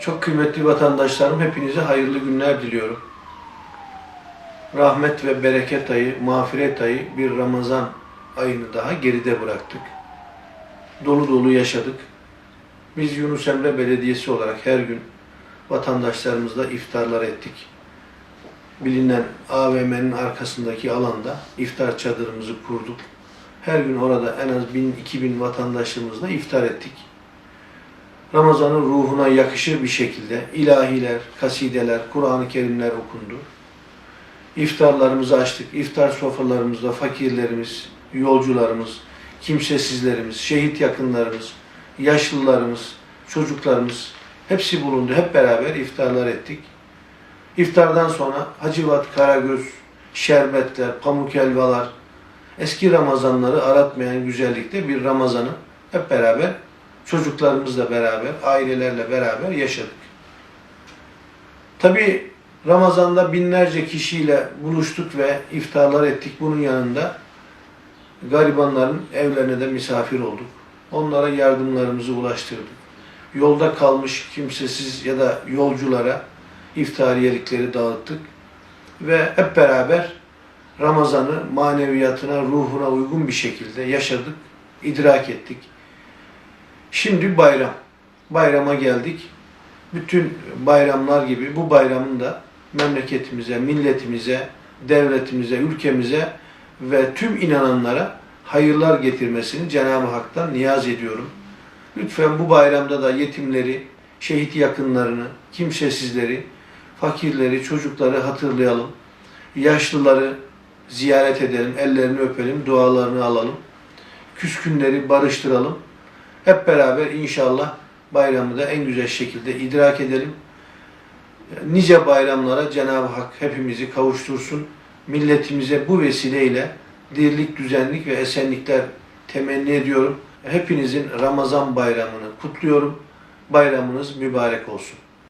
Çok kıymetli vatandaşlarım hepinize hayırlı günler diliyorum. Rahmet ve bereket ayı, mağfiret ayı bir Ramazan ayını daha geride bıraktık. Dolu dolu yaşadık. Biz Yunus Emre Belediyesi olarak her gün vatandaşlarımızla iftarlar ettik. Bilinen AVM'nin arkasındaki alanda iftar çadırımızı kurduk. Her gün orada en az 1000-2000 vatandaşımızla iftar ettik. Ramazan'ın ruhuna yakışır bir şekilde ilahiler, kasideler, Kur'an-ı Kerimler okundu. İftarlarımızı açtık. İftar sofralarımızda fakirlerimiz, yolcularımız, kimsesizlerimiz, şehit yakınlarımız, yaşlılarımız, çocuklarımız hepsi bulundu. Hep beraber iftarlar ettik. İftardan sonra Hacivat, Karagöz, şerbetler, pamuk helvalar, eski Ramazanları aratmayan güzellikte bir Ramazan'ı hep beraber çocuklarımızla beraber, ailelerle beraber yaşadık. Tabi Ramazan'da binlerce kişiyle buluştuk ve iftarlar ettik. Bunun yanında garibanların evlerine de misafir olduk. Onlara yardımlarımızı ulaştırdık. Yolda kalmış kimsesiz ya da yolculara iftariyelikleri dağıttık. Ve hep beraber Ramazan'ı maneviyatına, ruhuna uygun bir şekilde yaşadık, idrak ettik. Şimdi bayram. Bayrama geldik. Bütün bayramlar gibi bu bayramın da memleketimize, milletimize, devletimize, ülkemize ve tüm inananlara hayırlar getirmesini Cenab-ı Hak'tan niyaz ediyorum. Lütfen bu bayramda da yetimleri, şehit yakınlarını, kimsesizleri, fakirleri, çocukları hatırlayalım. Yaşlıları ziyaret edelim, ellerini öpelim, dualarını alalım. Küskünleri barıştıralım. Hep beraber inşallah bayramı da en güzel şekilde idrak edelim. Nice bayramlara Cenab-ı Hak hepimizi kavuştursun. Milletimize bu vesileyle dirlik, düzenlik ve esenlikler temenni ediyorum. Hepinizin Ramazan bayramını kutluyorum. Bayramınız mübarek olsun.